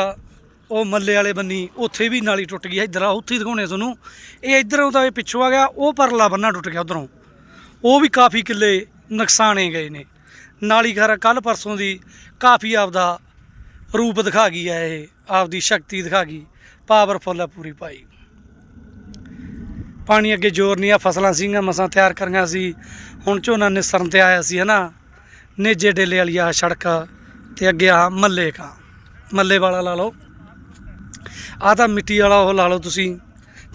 ਉਹ ਮੱਲੇ ਵਾਲੇ ਬੰਨੀ, ਉੱਥੇ ਵੀ ਨਾਲੀ ਟੁੱਟ ਗਈ ਇੱਧਰ ਆ ਉੱਥੇ ਹੀ ਦਿਖਾਉਣੇ ਤੁਹਾਨੂੰ ਇਹ ਇੱਧਰੋਂ ਤਾਂ ਇਹ ਪਿੱਛੋਂ ਆ ਗਿਆ, ਉਹ ਪਰਲਾ ਬੰਨਾ ਟੁੱਟ ਗਿਆ ਉਧਰੋਂ। ਉਹ ਵੀ ਕਾਫੀ ਕਿੱਲੇ ਨੁਕਸਾਨੇ ਗਏ ਨੇ। ਨਾਲੀ ਘਰ ਕੱਲ ਪਰਸੋਂ ਦੀ ਕਾਫੀ ਆਪਦਾ ਰੂਪ ਦਿਖਾ ਗਈ ਹੈ ਇਹ, ਆਪਦੀ ਸ਼ਕਤੀ ਦਿਖਾ ਗਈ। ਪਾਵਰਫੁੱਲ ਹੈ ਪੂਰੀ ਭਾਈ। ਪਾਣੀ ਅੱਗੇ ਜ਼ੋਰ ਨਹੀਂ ਆ, ਫਸਲਾਂ ਸੀਗੀਆਂ, ਮਸਾਂ ਤਿਆਰ ਕਰੀਆਂ ਸੀ। ਹੁਣ ਝੋਨਾ ਨਿਸਰਨ ਤੇ ਆਇਆ ਸੀ, ਹਨਾ? ਨੇਜੇ ਡੇਲੇ ਵਾਲੀ ਆ ਸੜਕ ਤੇ ਅੱਗੇ ਆ ਮੱਲੇ ਕਾ। ਮੱਲੇ ਵਾਲਾ ਲਾ ਲਓ। ਆ ਤਾਂ ਮਿੱਟੀ ਵਾਲਾ ਉਹ ਲਾ ਲਓ ਤੁਸੀਂ।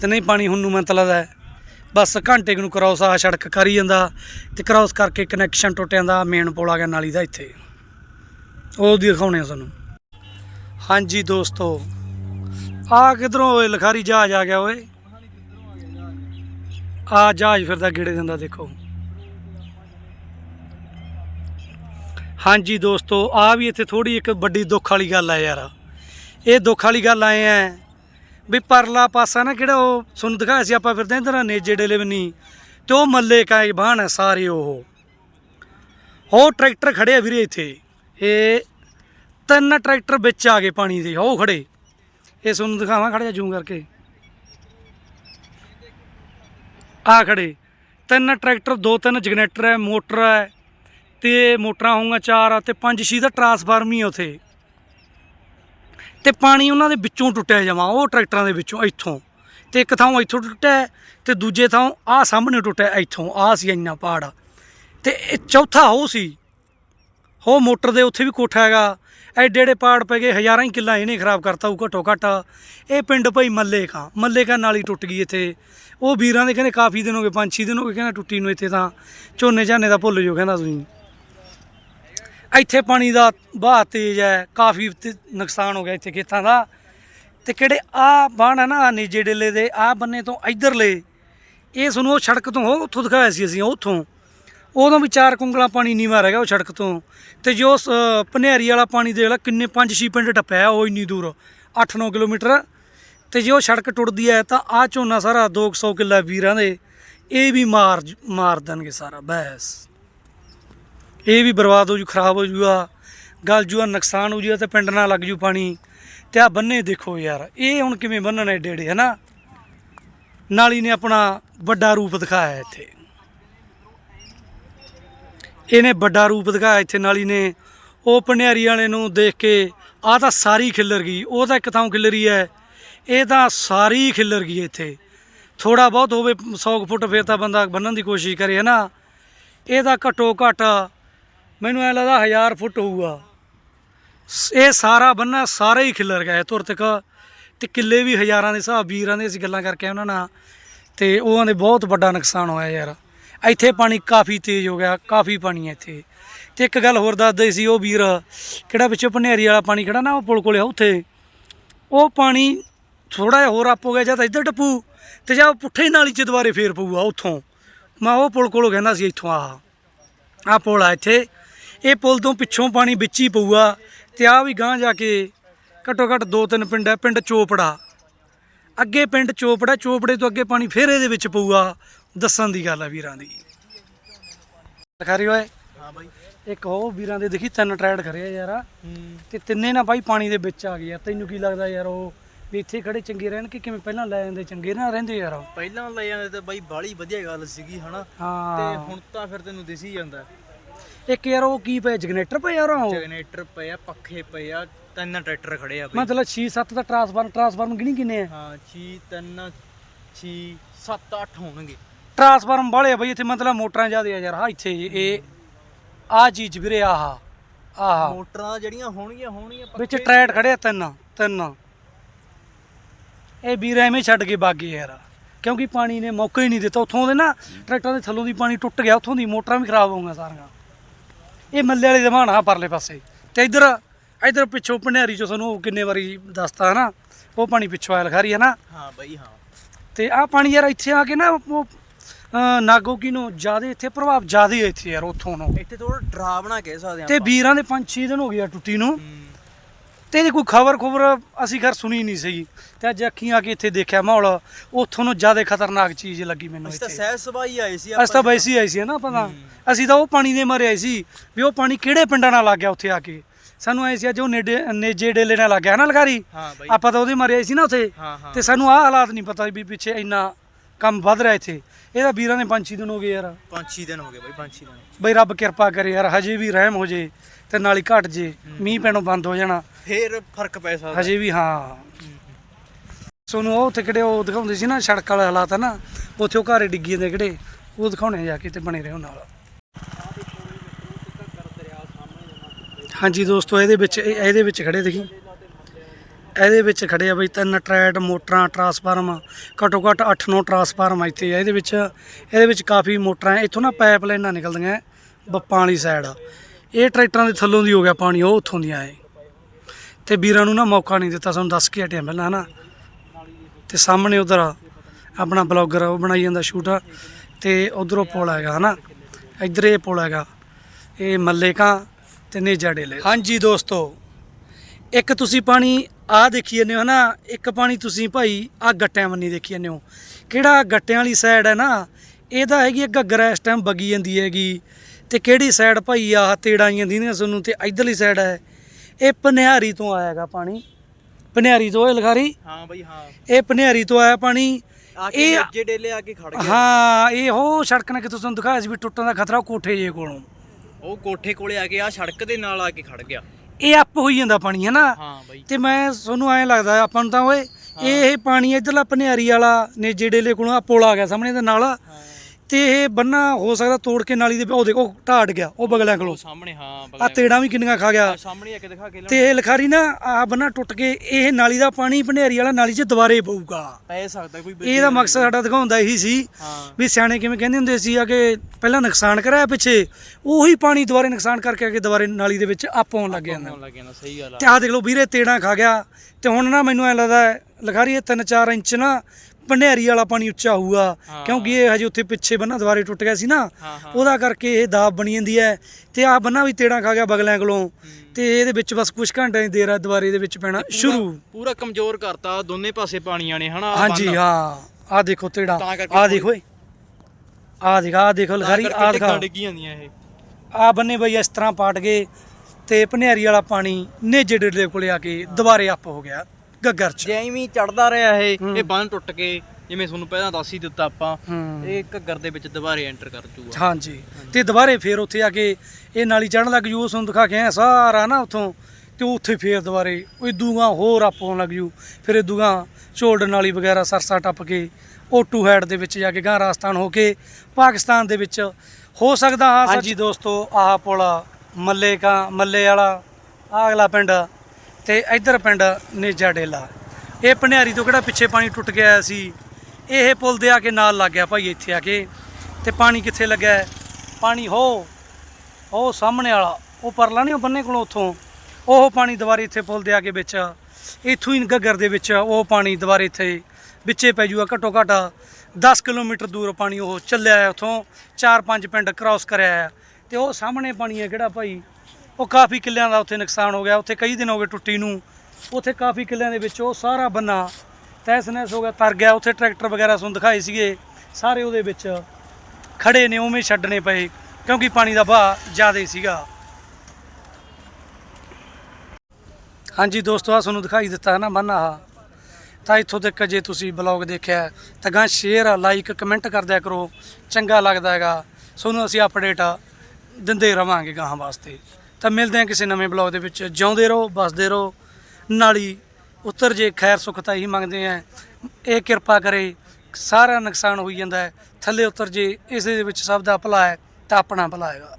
ਤੇ ਨਹੀਂ ਪਾਣੀ ਹੁਣ ਨੂੰ ਮੈਨੂੰ ਲੱਗਦਾ ਬਸ ਘੰਟੇ ਕੁ ਨੂੰ ਕ੍ਰਾਸ ਆ ਸੜਕ ਕਰੀ ਜਾਂਦਾ ਤੇ ਕ੍ਰਾਸ ਕਰਕੇ ਕਨੈਕਸ਼ਨ ਟੁੱਟ ਜਾਂਦਾ ਮੇਨ ਪੁਲ ਆ ਗਿਆ ਨਾਲੀ ਦਾ ਇੱਥੇ। ਉਹ ਦਿਖਾਉਣੇ ਆ ਤੁਹਾਨੂੰ। ਹਾਂਜੀ ਦੋਸਤੋ ਆ ਕਿਧਰੋਂ ਓਏ ਲਖਾਰੀ ਜਹਾਜ਼ ਆ ਗਿਆ ਓਏ? ਆ ਜਹਾਜ਼ ਫਿਰਦਾ ਗੇੜੇ ਦਿੰਦਾ ਦੇਖੋ। ਹਾਂਜੀ ਦੋਸਤੋ ਆ ਵੀ ਇੱਥੇ ਥੋੜੀ ਇੱਕ ਵੱਡੀ ਦੁੱਖ ਵਾਲੀ ਗੱਲ ਆ ਯਾਰ। ਇਹ ਦੁੱਖ ਵਾਲੀ ਗੱਲ ਆਏ ਆ ਵੀ ਪਰਲਾ ਪਾਸਾ ਨਾ ਕਿਹੜਾ ਉਹ ਤੁਹਾਨੂੰ ਦਿਖਾਇਆ ਸੀ ਆਪਾਂ ਫਿਰਦੇ ਇਧਰ, ਨੇਜੇ ਡੇਲੇ ਬੰਨੀ ਤੇ ਉਹ ਮੱਲੇ ਕਾਏ ਬਾਣ ਹੈ ਸਾਰੇ ਉਹ। ਉਹ ਟਰੈਕਟਰ ਖੜੇ ਆ ਵੀਰੇ ਇੱਥੇ। ਇਹ ਤਿੰਨ ਟਰੈਕਟਰ ਵਿੱਚ ਆ ਗਏ ਪਾਣੀ ਦੇ, ਉਹ ਖੜੇ। ਇਹ ਤੁਹਾਨੂੰ ਦਿਖਾਵਾਂ ਖੜੇ ਜੂਮ ਕਰਕੇ। ਆ ਖੜੇ। ਤਿੰਨ ਟਰੈਕਟਰ, ਦੋ ਤਿੰਨ ਜਨਰੇਟਰ ਹੈ, ਮੋਟਰ ਹੈ। ਤੇ ਮੋਟਰਾਂ ਹੋਊਗਾ ਚਾਰ ਤੇ ਪੰਜ ਛੇ ਦਾ ਟਰਾਂਸਫਾਰਮ ਹੀ ਆ ਉਥੇ। ਤੇ ਪਾਣੀ ਉਹਨਾਂ ਦੇ ਵਿੱਚੋਂ ਟੁੱਟਿਆ ਜਾਵਾਂ ਉਹ ਟਰੈਕਟਰਾਂ ਦੇ ਵਿੱਚੋਂ, ਇੱਥੋਂ। ਤੇ ਇੱਕ ਥਾਂ ਇੱਥੋਂ ਟੁੱਟਿਆ ਹੈ ਤੇ ਦੂਜੇ ਥਾਂ ਆ ਸਾਹਮਣੇ ਟੁੱਟਿਆ ਇੱਥੋਂ। ਆ ਸੀ ਇੰਨਾ ਪਹਾੜ। ਤੇ ਇਹ ਚੌਥਾ ਹੋ ਸੀ। ਹੋ ਮੋਟਰ ਦੇ ਉੱਥੇ ਵੀ ਕੋਠਾ ਹੈਗਾ। ਐਡੇ ਐਡੇ ਪਾੜ ਪੈ ਗਏ, ਹਜ਼ਾਰਾਂ ਹੀ ਕਿੱਲਾ ਇਹਨੇ ਖਰਾਬ ਕਰਤਾ, ਉਹ ਘੱਟੋ ਘੱਟ। ਇਹ ਪਿੰਡ ਭਾਈ ਮੱਲੇ ਕਾ ਮੱਲੇ ਕਾ ਨਾਲੀ ਟੁੱਟ ਗਈ ਇੱਥੇ। ਉਹ ਵੀਰਾਂ ਦੇ ਕਹਿੰਦੇ ਕਾਫੀ ਦਿਨ ਹੋ ਗਏ, ਪੰਜ ਛੇ ਦਿਨ ਹੋ ਗਏ, ਕਹਿੰਦਾ ਟੁੱਟੀ ਨੂੰ ਇੱਥੇ ਤਾਂ। ਝੋਨੇ ਝਾਨੇ ਦਾ ਭੁੱਲ ਜੋ ਕਹਿੰਦਾ ਤੁਸੀਂ। ਇੱਥੇ ਪਾਣੀ ਦਾ ਵਹਾਅ ਤੇਜ਼ ਹੈ, ਕਾਫੀ ਤੇ ਨੁਕਸਾਨ ਹੋ ਗਿਆ ਇੱਥੇ ਖੇਤਾਂ ਦਾ। ਤੇ ਕਿਹੜੇ ਆ ਬਾਣ ਹੈ ਨਾ, ਆਹ ਨੀਜੇ ਡੇਲੇ ਦੇ ਆ ਬੰਨੇ ਤੋਂ ਇਧਰਲੇ, ਇਹ ਸਾਨੂੰ ਉਹ ਸੜਕ ਤੋਂ ਉਹ ਉੱਥੋਂ ਦਿਖਾਇਆ ਸੀ ਅਸੀਂ, ਉੱਥੋਂ। ਉਦੋਂ ਵੀ ਚਾਰ ਕੁੰਗਲਾਂ ਪਾਣੀ ਨੀਵਾਂ ਰਹਿ ਗਿਆ ਉਹ ਸੜਕ ਤੋਂ। ਤੇ ਜੋ ਸ- ਭਨਿਆਰੀ ਵਾਲਾ ਪਾਣੀ ਦੇ ਲਾ, ਕਿੰਨੇ ਪੰਜ ਛੇ ਪਿੰਡ ਟੱਪਿਆ ਉਹ ਇੰਨੀ ਦੂਰ 8-9 ਕਿਲੋਮੀਟਰ। ਤੇ ਜੇ ਉਹ ਸੜਕ ਟੁੱਟਦੀ ਹੈ ਤਾਂ ਆ ਝੋਨਾ ਸਾਰਾ 200 ਕਿੱਲਾ ਵੀਰਾਂ ਦੇ, ਇਹ ਵੀ ਮਾਰ ਮਾਰ ਦੇਣਗੇ ਸਾਰਾ, ਬੈਸ। ਇਹ ਵੀ ਬਰਬਾਦ ਹੋ ਜੂ, ਖਰਾਬ ਹੋ ਜੂਗਾ। ਗਲ ਜੂਗਾ ਨੁਕਸਾਨ ਹੋ ਜੂਗਾ ਤੇ ਪਿੰਡ ਨਾਲ ਲੱਗ ਜੂ ਪਾਣੀ। ਤੇ ਆ ਬੰਨੇ ਦੇਖੋ ਯਾਰ, ਇਹ ਹੁਣ ਕਿਵੇਂ ਬੰਨਣ ਏਡੇ ਏਡੇ ਹਨਾ? ਨਾਲੀ ਨੇ ਆਪਣਾ ਵੱਡਾ ਰੂਪ ਦਿਖਾਇਆ ਇੱਥੇ। ਇਹਨੇ ਵੱਡਾ ਰੂਪ ਦਿਖਾਇਆ ਇੱਥੇ ਨਾਲੀ ਨੇ। ਉਹ ਭੰਡਿਆਰੀ ਵਾਲੇ ਨੂੰ ਦੇਖ ਕੇ ਆ ਤਾਂ ਸਾਰੀ ਖਿੱਲਰ ਗਈ, ਉਹ ਤਾਂ ਇੱਕ ਥਾਂ ਖਿੱਲਰੀ ਹੈ ਇਹ ਤਾਂ ਸਾਰੀ ਖਿੱਲਰ ਗਈ ਇੱਥੇ। ਥੋੜਾ ਬਹੁਤ ਹੋਵੇ 100 ਫੁੱਟ ਫੇਰ ਤਾਂ ਬੰਦਾ ਬੰਨਣ ਦੀ ਕੋਸ਼ਿਸ਼ ਕਰੇ, ਹਨਾ? ਇਹ ਤਾਂ ਘੱਟੋ ਘੱਟ ਮੈਨੂੰ ਐ ਲੱਗਦਾ 1000 ਫੁੱਟ ਹੋਊਗਾ। ਸ- ਇਹ ਸਾਰਾ ਬੰਨਾ ਸਾਰਾ ਹੀ ਖਿਲਰ ਗਿਆ ਤੁਰ ਤੱਕ। ਤੇ ਕਿੱਲੇ ਵੀ ਹਜ਼ਾਰਾਂ ਦੇ ਹਿਸਾਬ ਵੀਰਾਂ ਦੇ ਅਸੀਂ ਗੱਲਾਂ ਕਰਕੇ ਉਹਨਾਂ ਨਾਲ। ਤੇ ਉਹਨਾਂ ਦੇ ਬਹੁਤ ਵੱਡਾ ਨੁਕਸਾਨ ਹੋਇਆ ਯਾਰ। ਇੱਥੇ ਪਾਣੀ ਕਾਫੀ ਤੇਜ਼ ਹੋ ਗਿਆ, ਕਾਫੀ ਪਾਣੀ ਹੈ ਇੱਥੇ। ਤੇ ਇੱਕ ਗੱਲ ਹੋਰ ਦੱਸਦੇ ਸੀ ਉਹ ਵੀਰ, ਕਿਹੜਾ ਵਿੱਚੋਂ ਭਨੇਰੀ ਵਾਲਾ ਪਾਣੀ ਖੜਾ ਨਾ ਉਹ ਪੁਲ ਕੋਲੇ ਆ ਉੱਥੇ। ਉਹ ਪਾਣੀ ਥੋੜਾ ਜਿਹਾ ਹੋਰ ਅੱਪ ਹੋ ਗਿਆ, ਜਾਂ ਤਾਂ ਇੱਧਰ ਟੱਪੂ, ਤੇ ਜਾਂ ਪੁੱਠੇ ਨਾਲੀ ਚ ਦੁਬਾਰੇ ਫੇਰ ਪਊਗਾ ਉੱਥੋਂ। ਮੈਂ ਉਹ ਪੁਲ ਕੋਲੋਂ ਕਹਿੰਦਾ ਸੀ ਇੱਥੋਂ ਆਹ ਆ ਪੁਲ ਆ ਇੱਥੇ। ਇਹ ਪੁਲ ਤੋਂ ਪਿੱਛੋਂ ਪਾਣੀ ਵਿੱਚ ਹੀ ਪਊਗਾ ਤੇ ਆ ਵੀ ਗਾਂ ਜਾ ਕੇ ਘੱਟੋ ਘੱਟ ਦੋ ਤਿੰਨ ਪਿੰਡ ਹੈ ਪਿੰਡ ਚੋਪੜਾ। ਅੱਗੇ ਪਿੰਡ ਚੋਪੜਾ ਚੋਪੜੇ ਤੋਂ ਅੱਗੇ ਪਾਣੀ ਫੇਰ ਇਹਦੇ ਵਿੱਚ ਪਊਗਾ। ਦੱਸਣ ਦੀ ਗੱਲ ਆ ਵੀਰਾਂ ਦੀ। ਲਖਾਰੀ ਓਏ। ਹਾਂ ਬਾਈ। ਇੱਕ ਉਹ ਵੀਰਾਂ ਦੇ ਦੇਖੀ ਤਿੰਨ ਟਰੈਡ ਖੜਿਆ ਯਾਰ। ਹੂੰ। ਤੇ ਤਿੰਨੇ ਨਾ ਬਾਈ ਪਾਣੀ ਦੇ ਵਿੱਚ ਆ ਗਏ ਯਾਰ ਤੈਨੂੰ ਕੀ ਲੱਗਦਾ ਯਾਰ ਉਹ ਵੀ ਇੱਥੇ ਖੜੇ ਚੰਗੇ ਰਹਿਣ ਕਿ ਕਿਵੇਂ ਪਹਿਲਾਂ ਲੈ ਜਾਂਦੇ ਚੰਗੇ ਨਾ ਰਹਿੰਦੇ ਯਾਰ? ਪਹਿਲਾਂ ਲੈ ਜਾਂਦੇ ਤੇ ਬਾਈ ਬਾਲੀ ਵਧੀਆ ਗੱਲ ਸੀਗੀ ਹਨਾ? ਤੇ ਹਾਂ ਹੁਣ ਤਾਂ ਫਿਰ ਤੈਨੂੰ ਦਿਸੀ ਜਾਂਦਾ। ਇੱਕ ਯਾਰ ਉਹ ਕੀ ਪਿਆ ਜਨਰੇਟਰ ਪਿਆ ਯਾਰ ਉਹ? ਜਨਰੇਟਰ ਪਏ ਆ ਪੱਖੇ ਪਏ ਆ ਤਿੰਨ ਟਰੈਕਟਰ ਖੜੇ ਆ ਬਾਈ। ਮਤਲਬ 6-7 ਦਾ ਟਰਾਂਸਫਾਰਮ ਟਰਾਂਸਫਾਰਮ ਗਿਣੀ ਕਿੰਨੇ ਆ? ਹਾਂ 6 3 6 7 8 ਹੋਣਗੇ। ਟਰਾਂਸਫਾਰਮ ਵਾਲੇ ਆ ਬਈ ਇੱਥੇ ਮਤਲਬ ਮੋਟਰਾਂ ਜ਼ਿਆਦੇ ਆ ਯਾਰ ਹਾਂ ਇੱਥੇ ਇਹ ਆ ਚੀਜ਼ ਵੀਰੇ ਆਹ ਆਹ। ਮੋਟਰਾਂ ਜਿਹੜੀਆਂ ਹੋਣਗੀਆਂ ਹੋਣਗੀਆਂ ਵਿੱਚ ਟਰੈਡ ਖੜੇ ਆ ਤਿੰਨ ਤਿੰਨ। ਇਹ ਵੀਰ ਐਵੇਂ ਛੱਡ ਕੇ ਬਾਗੇ ਯਾਰ। ਕਿਉਂਕਿ ਪਾਣੀ ਨੇ ਮੌਕਾ ਹੀ ਨਹੀਂ ਦਿੱਤਾ। ਉੱਥੋਂ ਦੇ ਨਾ ਟਰੈਕਟਰਾਂ ਦੇ ਥੱਲੋਂ ਦੀ ਪਾਣੀ ਟੁੱਟ ਗਿਆ ਉੱਥੋਂ ਦੀ ਮੋਟਰਾਂ ਵੀ ਖਰਾਬ ਹੋ ਗਈਆਂ ਸਾਰੀਆਂ। ਇਹ ਮੱਲੇ ਵਾਲੀ ਦਮਾਣਾ ਪਰਲੇ ਪਾਸੇ। ਤੇ ਇੱਧਰ ਇੱਧਰ ਪਿੱਛੋਂ ਭੰਡਿਆਰੀ ਚੋਂ ਸਾਨੂੰ ਕਿੰਨੇ ਵਾਰੀ ਦੱਸਤਾ ਹਨਾ ਉਹ ਪਾਣੀ ਪਿੱਛੋਂ ਆਇਆ ਲਖਾਰੀ ਹੈ ਨਾ ਹਾਂ ਬਾਈ ਹਾਂ। ਤੇ ਆਹ ਪਾਣੀ ਯਾਰ ਇੱਥੇ ਆ ਕੇ ਨਾ ਉਹ ਨਾਗੋ ਕੀ ਨੂੰ ਜ਼ਿਆਦਾ ਇੱਥੇ ਪ੍ਰਭਾਵ ਜ਼ਿਆਦਾ ਇੱਥੇ ਯਾਰ ਉੱਥੋਂ ਨੂੰ ਇੱਥੇ ਥੋੜਾ ਡਰਾਵਣਾ ਕਹਿ ਸਕਦੇ ਆ ਤੇ ਵੀਰਾਂ ਦੇ 5-6 ਦਿਨ ਹੋ ਗਏ ਆ ਟੁੱਟੀ ਨੂੰ। ਤੇ ਇਹਦੀ ਕੋਈ ਖਬਰ ਖਬਰ ਅਸੀਂ ਘਰ ਸੁਣੀ ਨਹੀਂ ਸਹੀ ਤੇ ਅੱਜ ਅੱਖੀਆਂ ਆ ਕੇ ਇੱਥੇ ਦੇਖਿਆ ਮਾਹੌਲ ਉੱਥੋਂ ਨੂੰ ਜ਼ਿਆਦਾ ਖਤਰਨਾਕ ਚੀਜ਼ ਲੱਗੀ ਮੈਨੂੰ ਅਸੀਂ ਤਾਂ ਇੱਥੇ। ਸਭਾਈ ਆਏ ਸੀ ਅਸੀਂ ਤਾਂ ਵੈਸੀ ਆਈ ਸੀ ਨਾ ਪਤਾ। ਅਸੀਂ ਤਾਂ ਉਹ ਪਾਣੀ ਦੇ ਮਾਰੇ ਆਏ ਸੀ ਵੀ ਉਹ ਪਾਣੀ ਕਿਹੜੇ ਪਿੰਡਾਂ ਨਾਲ ਲੱਗ ਗਿਆ ਉੱਥੇ ਆ ਕੇ। ਸਾਨੂੰ ਆਏ ਸੀ ਅੱਜ ਉਹ ਨੇੜੇ ਨੇਜੇ ਡੇਲੇ ਨਾਲ ਲੱਗ ਗਿਆ ਨਾ ਲਗਾਰੀ? ਹਾਂ ਬਾਈ। ਆਪਾਂ ਤਾਂ ਉਹਦੇ ਮਾਰੇ ਆਏ ਸੀ ਨਾ ਉੱਥੇ। ਹਾਂ ਹਾਂ। ਤੇ ਸਾਨੂੰ ਆਹ ਹਾਲਾਤ ਨਹੀਂ ਪਤਾ ਵੀ ਪਿੱਛੇ ਇੰਨਾ ਕੰਮ ਵੱਧ ਰਿਹਾ ਇੱਥੇ। ਇਹਦਾ ਵੀਰਾਂ ਦੇ ਪੰਜ ਛੇ ਦਿਨ ਹੋ ਗਏ ਯਾਰ। ਪੰਜ ਛੇ ਦਿਨ ਹੋ ਗਏ ਬਾਈ ਪੰਜ ਛੇ ਦਿਨ। ਬਈ ਰੱਬ ਕਿਰਪਾ ਕਰੇ ਯਾਰ ਹਜੇ ਵੀ ਰਹਿਮ ਹੋ ਜੇ। ਤੇ ਨਾਲ ਹੀ ਘਟ ਜੇ ਮੀਂਹ ਪੈਣੋਂ ਬੰਦ ਹੋ ਜਾਣਾ। ਫੇਰ ਫ਼ਰਕ ਪੈ ਸਕਦਾ। ਹਜੇ ਵੀ ਹਾਂ। ਸੋਨੂੰ ਉਹ ਉੱਥੇ ਕਿਹੜੇ ਉਹ ਦਿਖਾਉਂਦੇ ਸੀ ਨਾ ਸੜਕ ਵਾਲੇ ਹਾਲਾਤ ਆ ਨਾ ਉੱਥੇ ਉਹ ਘਰੇ ਡਿੱਗੀ ਜਾਂਦੇ ਕਿਹੜੇ ਉਹ ਦਿਖਾਉਣੇ ਜਾ ਕੇ ਤੇ ਬਣੇ ਰਹੋ ਨਾਲ। ਹਾਂਜੀ ਦੋਸਤੋ ਇਹਦੇ ਵਿੱਚ ਇਹ- ਇਹਦੇ ਵਿੱਚ ਖੜੇ ਦੇਖੀ। ਇਹਦੇ ਵਿੱਚ ਖੜੇ ਆ ਬਈ ਤਿੰਨ ਟਰੈਡ ਮੋਟਰਾਂ ਟਰਾਂਸਫਾਰਮ ਘੱਟੋ ਘੱਟ 8-9 ਟਰਾਂਸਫਾਰਮ ਇੱਥੇ। ਆ ਇਹਦੇ ਵਿੱਚ ਇਹਦੇ ਵਿੱਚ ਕਾਫੀ ਮੋਟਰਾਂ ਇੱਥੋਂ ਨਾ ਪਾਈਪ ਲਾਈਨਾਂ ਨਿਕਲਦੀਆਂ ਬੱਪਾਂ ਵਾਲੀ ਸਾਈਡ ਇਹ ਟਰੈਕਟਰਾਂ ਦੇ ਥੱਲੋਂ ਦੀ ਹੋ ਗਿਆ ਪਾਣੀ, ਉਹ ਉੱਥੋਂ ਦੀਆਂ ਏ ਤੇ ਵੀਰਾਂ ਨੂੰ ਨਾ ਮੌਕਾ ਨਹੀਂ ਦਿੱਤਾ, ਸਾਨੂੰ ਦੱਸ ਕੇ ਹਟਿਆ ਪਹਿਲਾਂ, ਹਨਾ। ਤੇ ਸਾਹਮਣੇ ਉਧਰ ਆਪਣਾ ਬਲੌਗਰ ਉਹ ਬਣਾਈ ਜਾਂਦਾ ਸ਼ੂਟ। ਤੇ ਉਧਰੋਂ ਪੁਲ ਹੈਗਾ, ਹਨਾ। ਇੱਧਰ ਇਹ ਪੁਲ ਹੈਗਾ, ਇਹ ਮੱਲੇਕਾਂ ਤੇ ਨੇਜਾ ਡੇਲੇ। ਹਾਂਜੀ ਦੋਸਤੋ, ਇੱਕ ਤੁਸੀਂ ਪਾਣੀ ਆ ਦੇਖੀ ਜਾਂਦੇ ਹੋ, ਹਨਾ। ਇੱਕ ਪਾਣੀ ਤੁਸੀਂ ਭਾਈ ਆ ਗੱਟਿਆਂ ਬੰਨੀ ਦੇਖੀ ਜਾਂਦੇ ਹੋ। ਕਿਹੜਾ ਗੱਟਿਆਂ ਵਾਲੀ ਸਾਈਡ ਹੈ ਨਾ, ਇਹਦਾ ਹੈਗੀ ਆ ਘੱਗਰ ਇਸ ਟਾਈਮ ਬੱਗੀ ਜਾਂਦੀ ਹੈਗੀ। ਤੇ ਕਿਹੜੀ ਸਾਈਡ ਭਾਈ ਆ ਤੇੜਾਂ ਆਈਆਂ ਦੀਦੀਆਂ ਤੁਹਾਨੂੰ ਤੇ ਇਧਰਲੀ ਸਾਈਡ ਹੈ। ਇਹ ਪਨਿਆਰੀ ਤੋਂ ਆਇਆਗਾ ਪਾਣੀ। ਪਨਿਆਰੀ ਤੋਂ ਇਹ ਲਖਾਰੀ? ਹਾਂ ਬਾਈ ਹਾਂ। ਇਹ ਪਨਿਆਰੀ ਤੋਂ ਆਇਆ ਪਾਣੀ। ਇਹ ਨੱਜੇ ਡੇਲੇ ਆ ਕੇ ਖੜ ਗਿਆ। ਹਾਂ ਇਹ ਉਹ ਸੜਕ ਨੇ ਕਿ ਤੁਹਾਨੂੰ ਦਿਖਾਇਆ ਸੀ ਵੀ ਟੁੱਟਣ ਦਾ ਖਤਰਾ ਉਹ ਕੋਠੇ ਜੇ ਕੋਲੋਂ। ਉਹ ਕੋਠੇ ਕੋਲੇ ਆ ਕੇ ਆ ਸੜਕ ਦੇ ਨਾਲ ਆ ਕੇ ਖੜ ਗਿਆ। ਇਹ ਅੱਪ ਹੋਈ ਜਾਂਦਾ ਪਾਣੀ ਹੈ ਨਾ? ਤੇ ਮੈਂ ਤੁਹਾਨੂੰ ਐਂ ਲੱਗਦਾ ਆਪਾਂ ਨੂੰ ਤਾਂ ਓਏ ਇਹ ਪਾਣੀ ਇਧਰਲਾ ਪਨਿਆਰੀ ਵਾਲਾ ਨੇਜੇ ਡੇਲੇ ਕੋਲੋਂ ਆ ਪੁਲ ਆ ਗਿਆ ਸਾਹਮਣੇ ਦੇ ਨਾਲ। ਤੇ ਇਹ ਬੰਨਾ ਹੋ ਸਕਦਾ ਤੋੜ ਕੇ ਨਾਲੀ ਦੇ ਉਹ ਦੇਖੋ ਢਾੜ ਗਿਆ ਉਹ ਬਗਲਿਆਂ ਕੋਲੋਂ। ਸਾਹਮਣੇ ਹਾਂ ਆ ਤੇੜਾਂ ਵੀ ਕਿੰਨੀਆਂ ਖਾ ਗਿਆ। ਸਾਹਮਣੇ ਆ ਕੇ ਦਿਖਾ ਕੇ ਤੇ ਇਹ ਲਖਾਰੀ ਨਾ ਆ ਬੰਨਾ ਟੁੱਟ ਕੇ ਇਹ ਨਾਲੀ ਦਾ ਪਾਣੀ ਭੰਡੇਰੀ ਵਾਲਾ ਨਾਲੀ 'ਚ ਦੁਬਾਰੇ ਪਊਗਾ। ਪੈ ਸਕਦਾ ਕੋਈ ਇਹਦਾ ਮਕਸਦ ਸਾਡਾ ਦਿਖਾਉਂਦਾ ਇਹੀ ਸੀ ਵੀ ਸਿਆਣੇ ਕਿਵੇਂ ਕਹਿੰਦੇ ਹੁੰਦੇ ਸੀ ਆ ਕਿ ਪਹਿਲਾਂ ਨੁਕਸਾਨ ਕਰਾਇਆ ਪਿੱਛੇ ਉਹੀ ਪਾਣੀ ਦੁਬਾਰੇ ਨੁਕਸਾਨ ਕਰਕੇ ਆ ਕੇ ਦੁਬਾਰੇ ਨਾਲੀ ਦੇ ਵਿੱਚ ਆਪ ਆਉਣ ਲੱਗ ਜਾਂਦਾ। ਹੋਣ ਲੱਗ ਜਾਂਦਾ ਸਹੀ ਗੱਲ ਆ। ਤੇ ਆਹ ਦੇਖ ਲਓ ਵੀਰੇ ਤੇੜਾਂ ਖਾ ਗਿਆ। ਤੇ ਹੁਣ ਨਾ ਮੈਨੂੰ ਐ ਲੱਗਦਾ ਲਖਾਰੀ ਇਹ 3-4 ਇੰਚ ਨਾ ਭੰਡੇਰੀ ਵਾਲਾ ਪਾਣੀ ਉੱਚਾ ਹੋਊਗਾ। ਕਿਉਂਕਿ ਇਹ ਹਜੇ ਉੱਥੇ ਪਿੱਛੇ ਬੰਨਾ ਦੁਬਾਰੇ ਟੁੱਟ ਗਿਆ ਸੀ ਨਾ ਉਹਦਾ ਕਰਕੇ ਇਹ ਦਾਬ ਬਣੀ ਜਾਂਦੀ ਹੈ ਤੇ ਆਹ ਬੰਨਾ ਵੀ ਤੇੜਾਂ ਖਾ ਗਿਆ ਬਗਲਿਆਂ ਕੋਲੋਂ। ਤੇ ਇਹਦੇ ਵਿੱਚ ਬਸ ਕੁਝ ਘੰਟਿਆਂ ਦੀ ਦੇਰ ਆ ਦੁਬਾਰੇ ਦੇ ਵਿੱਚ ਪੈਣਾ ਸ਼ੁਰੂ। ਪੂਰਾ ਕਮਜ਼ੋਰ ਕਰਤਾ ਦੋਨੇ ਪਾਸੇ ਪਾਣੀਆਂ ਨੇ ਹਨਾ ਹਾਂਜੀ। ਹਾਂ ਆਹ ਦੇਖੋ ਤੇੜਾ ਆਹ ਦੇਖੋ ਆਹ ਦੇਖ ਦੇਖੋ ਲਖਾਰੀ ਡਿੱਗਾਂ ਦਿਖਾ। ਡਿੱਗੀ ਜਾਂਦੀਆਂ ਇਹ। ਆ ਬੰਨੇ ਬਈ ਇਸ ਤਰ੍ਹਾਂ ਪਾਟ ਗਏ ਤੇ ਭਨਿਆਰੀ ਵਾਲਾ ਪਾਣੀ ਨੇਜੇ ਡੇਲੇ ਕੋਲੇ ਆ ਕੇ ਦੁਬਾਰੇ ਅੱਪ ਹੋ ਗਿਆ। ਗੱਗਰ ਚ। ਜੇ ਐਵੇਂ ਚੜਦਾ ਰਿਹਾ ਇਹ ਹੂੰ। ਇਹ ਬੰਨ ਟੁੱਟ ਕੇ ਜਿਵੇਂ ਤੁਹਾਨੂੰ ਪਹਿਲਾਂ ਦੱਸ ਹੀ ਦਿੱਤਾ ਆਪਾਂ ਹੂੰ। ਇਹ ਘੱਗਰ ਦੇ ਵਿੱਚ ਦੁਬਾਰੇ ਐਂਟਰ ਕਰ ਜੂਗਾ। ਹਾਂਜੀ। ਤੇ ਦੁਬਾਰੇ ਫੇਰ ਉੱਥੇ ਆ ਕੇ ਇਹ ਨਾਲੀ ਚੜਨ ਲੱਗ ਜੂ ਉਸ ਨੂੰ ਦਿਖਾ ਕੇ ਆਇਆ ਸਾਰਾ ਨਾ ਉੱਥੋਂ। ਤੇ ਉੱਥੇ ਫੇਰ ਦੁਬਾਰੇ ਉਹ ਦੂਗਾ ਹੋਰ ਅੱਪ ਹੋਣ ਲੱਗ ਜੂ। ਫਿਰ ਇਹ ਦੂਗਾ ਝੋਲਡ ਨਾਲੀ ਵਗੈਰਾ ਸਰਸਾ ਟੱਪ ਕੇ ਓਟੂ ਹੈਡ ਦੇ ਵਿੱਚ ਜਾ ਕੇ ਗਾਂ ਰਾਜਸਥਾਨ ਹੋ ਕੇ ਪਾਕਿਸਤਾਨ ਦੇ ਵਿੱਚ ਹੋ ਸਕਦਾ ਹਾਂ ਹਾਂਜੀ ਦੋਸਤੋ ਆਹ ਪੁਲ ਮੱਲੇ ਕਾ ਮੱਲੇ ਵਾਲਾ ਆਹ ਅਗਲਾ ਪਿੰਡ ਤੇ ਇੱਧਰ ਪਿੰਡ ਨੇਜਾ ਡੇਲਾ। ਇਹ ਭੰਡਿਆਰੀ ਤੋਂ ਕਿਹੜਾ ਪਿੱਛੇ ਪਾਣੀ ਟੁੱਟ ਗਿਆ ਸੀ? ਇਹ ਪੁਲ ਦੇ ਆ ਕੇ ਨਾਲ ਲੱਗ ਗਿਆ ਭਾਈ, ਇੱਥੇ ਆ ਕੇ। ਤੇ ਪਾਣੀ ਕਿੱਥੇ ਲੱਗਾ ਪਾਣੀ ਹੋ ਉਹ ਸਾਹਮਣੇ ਵਾਲਾ। ਉਹ ਪਰਲਾ ਨਹੀਂ, ਉਹ ਬੰਨੇ ਕੋਲੋਂ ਉੱਥੋਂ। ਉਹ ਪਾਣੀ ਦੁਬਾਰੇ ਇੱਥੇ ਪੁਲ ਦੇ ਆ ਕੇ ਵਿੱਚ। ਇੱਥੋਂ ਹੀ ਗੱਗਰ ਦੇ ਵਿੱਚ ਉਹ ਪਾਣੀ ਦੁਬਾਰੇ ਇੱਥੇ ਵਿੱਚੇ ਪੈ ਜੂਗਾ ਘੱਟੋ ਘੱਟ 10 ਕਿਲੋਮੀਟਰ ਦੂਰ ਪਾਣੀ ਉਹ ਚੱਲਿਆ ਹੈ ਉੱਥੋਂ। ਚਾਰ ਪੰਜ ਪਿੰਡ ਕ੍ਰਾਸ ਕਰਿਆ ਹੈ ਤੇ ਉਹ ਸਾਹਮਣੇ ਪਾਣੀ ਹੈ ਕਿਹੜਾ ਭਾਈ? ਉਹ ਕਾਫੀ ਕਿੱਲਿਆਂ ਦਾ ਉੱਥੇ ਨੁਕਸਾਨ ਹੋ ਗਿਆ, ਉੱਥੇ ਕਈ ਦਿਨ ਹੋ ਗਏ ਟੁੱਟੀ ਨੂੰ। ਉੱਥੇ ਕਾਫੀ ਕਿੱਲਿਆਂ ਦੇ ਵਿੱਚ ਉਹ ਸਾਰਾ ਬੰਨਾ ਤਹਿਸ ਨਹਿਸ ਹੋ ਗਿਆ, ਤਰ ਗਿਆ। ਉੱਥੇ ਟਰੈਕਟਰ ਵਗੈਰਾ ਤੁਹਾਨੂੰ ਦਿਖਾਏ ਸੀਗੇ, ਸਾਰੇ ਉਹਦੇ ਵਿੱਚ ਖੜੇ ਨੇ, ਉਵੇਂ ਛੱਡਣੇ ਪਏ, ਕਿਉਂਕਿ ਪਾਣੀ ਦਾ ਵਹਾਅ ਜ਼ਿਆਦਾ ਸੀਗਾ। ਹਾਂਜੀ ਦੋਸਤੋ ਆ ਤੁਹਾਨੂੰ ਦਿਖਾਈ ਦਿੱਤਾ ਹੈ ਨਾ ਬੰਨ ਆਹ। ਤਾਂ ਇੱਥੋਂ ਤੱਕ ਜੇ ਤੁਸੀਂ ਬਲੌਗ ਦੇਖਿਆ ਤਾਂ ਗਾਂ ਸ਼ੇਅਰ ਲਾਈਕ ਕਮੈਂਟ ਕਰਦਿਆ ਕਰੋ ਚੰਗਾ ਲੱਗਦਾ ਹੈਗਾ। ਤੁਹਾਨੂੰ ਅਸੀਂ ਅਪਡੇਟ ਦਿੰਦੇ ਰਵਾਂਗੇ ਗਾਹਾਂ ਵਾਸਤੇ। ਤਾਂ ਮਿਲਦੇ ਹਾਂ ਕਿਸੇ ਨਵੇਂ ਬਲੌਗ ਦੇ ਵਿੱਚ। ਜਿਉਂਦੇ ਰਹੋ ਬਸਦੇ ਰਹੋ, ਨਾਲੀ ਉੱਤਰ ਜੇ ਖੈਰ ਸੁੱਖ ਤਾਂ ਹੀ ਮੰਗਦੇ ਆ ਇਹ ਕਿਰਪਾ ਕਰੇ, ਸਾਰਾ ਨੁਕਸਾਨ ਹੋਈ ਜਾਂਦਾ ਥੱਲੇ ਉੱਤਰ ਜੇ ਇਸੇ ਦੇ ਵਿੱਚ ਸਭ ਦਾ ਭਲਾ ਹੈ, ਤਾਂ ਆਪਣਾ ਭਲਾ ਹੈਗਾ।